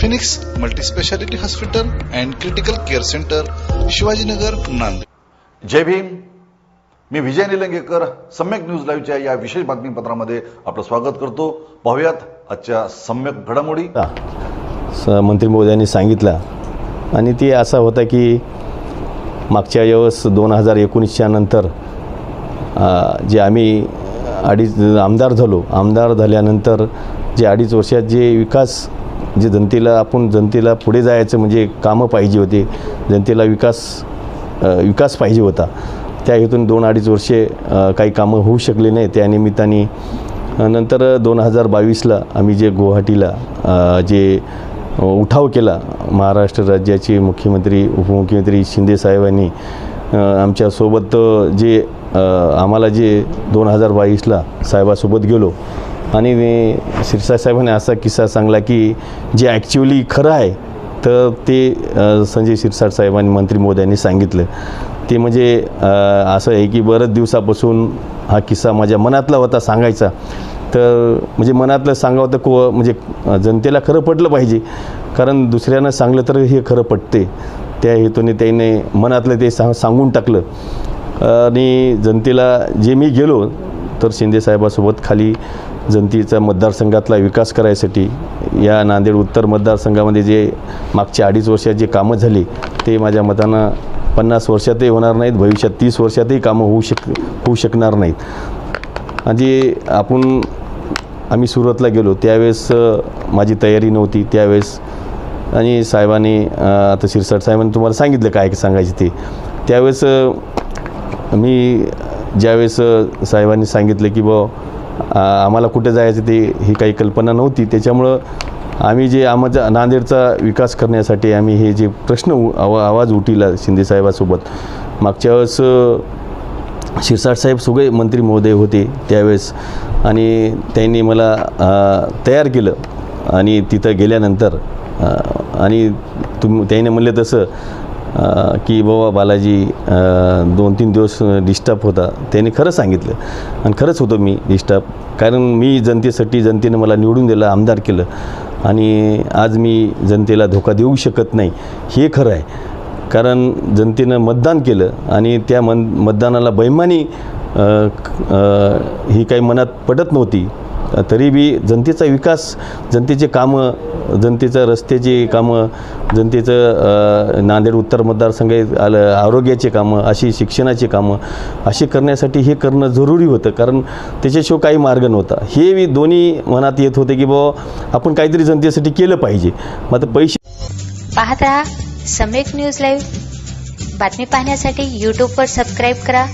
Phoenix multispeciality hospital and critical care centre Shivajinagar Nanded. Jai Bhim. Me Vijay Nilangekar Samyak news लाईव्हच्या या विशेष बातमीपत्रामध्ये आपलं स्वागत करतो. पाहूयात आजच्या सम्यक घडामोडी. स मंत्री महोदयांनी सांगितला आणि ते असा होता की मागच्या वेळेस दोन हजार एकोणीसच्या नंतर जे आम्ही अडीच आमदार झालो. आमदार झाल्यानंतर जे अडीच वर्षात जे विकास जे जनतेला आपण जनतेला पुढे जायचं म्हणजे कामं पाहिजे होते. जनतेला विकास विकास पाहिजे होता. त्या हेतून दोन अडीच वर्षे काही कामं होऊ शकले नाही. त्या निमित्ताने नंतर दोन हजार बावीसला आम्ही जे गुवाहाटीला जे उठाव केला महाराष्ट्र राज्याचे मुख्यमंत्री उपमुख्यमंत्री शिंदे साहेबांनी आमच्यासोबत जे आम्हाला जे दोन हजार बावीसला साहेबासोबत गेलो. आणि मी शिरसाट साहेबांनी असा किस्सा सांगला की जे ॲक्च्युली खरं आहे तर ते संजय शिरसाट साहेबांनी मंत्री महोदयांनी सांगितलं. ते म्हणजे असं आहे की बऱ्याच दिवसापासून हा किस्सा माझ्या मनातला होता सांगायचा. तर म्हणजे मनातलं सांगावं तर को म्हणजे जनतेला खरं पटलं पाहिजे. कारण दुसऱ्यानं सांगलं तर हे खरं पटते त्या हेतूने त्याने मनातलं ते सांग सांगून टाकलं. आणि जनतेला जे मी गेलो तर शिंदेसाहेबासोबत खाली जनतेचा मतदारसंघातला विकास करायसाठी या नांदेड उत्तर मतदारसंघामध्ये जे मागच्या अडीच वर्षात जे कामं झाली ते माझ्या मतानं पन्नास वर्षातही होणार नाहीत भविष्यात तीस वर्षातही कामं होऊ शक होऊ शकणार नाहीत. आणि आपण आम्ही सुरतला गेलो त्यावेळेस माझी तयारी नव्हती त्यावेळेस आणि साहेबांनी आता शिरसाट साहेबांनी तुम्हाला सांगितलं काय सांगायचे ते. त्यावेळेस मी ज्यावेळेस साहेबांनी सांगितलं की बा आम्हाला कुठे जायचं ते ही काही कल्पना नव्हती. त्याच्यामुळं आम्ही जे आमचा नांदेडचा विकास करण्यासाठी आम्ही हे जे प्रश्न उ- आवा आवाज उठिला शिंदेसाहेबासोबत मागच्या वेळेस शिरसाटसाहेब शिरसाट साहेब मंत्री महोदय होते त्यावेळेस आणि त्यांनी मला तयार केलं. आणि तिथं गेल्यानंतर आणि तुम त्याने म्हणले तसं की बाबा बालाजी दोन तीन दिवस डिस्टर्ब होता. त्याने खरं सांगितलं. आणि खरंच होतो मी डिस्टर्ब कारण मी जनतेसाठी जनतेनं मला निवडून दिलं आमदार केलं. आणि आज मी जनतेला धोका देऊ शकत नाही. हे खरं आहे. कारण जनतेनं मतदान केलं आणि त्या मन मतदानाला बैमानी ही काही मनात पडत नव्हती. तरी बी जनतेचा विकास जनतेचे कामं जनतेचं रस्त्याची कामं जनतेचं नांदेड उत्तर मतदारसंघ आलं आरोग्याचे कामं अशी शिक्षणाची कामं अशी करण्यासाठी हे करणं जरुरी होतं. कारण त्याच्याशिवाय काही मार्ग नव्हता. हे दोन्ही मनात येत होते की बाबा आपण काहीतरी जनतेसाठी केलं पाहिजे. मग पैसे पाहत राहा सम्यक न्यूज लाईव्ह बातमी पाहण्यासाठी यूट्यूबवर सबस्क्राईब करा.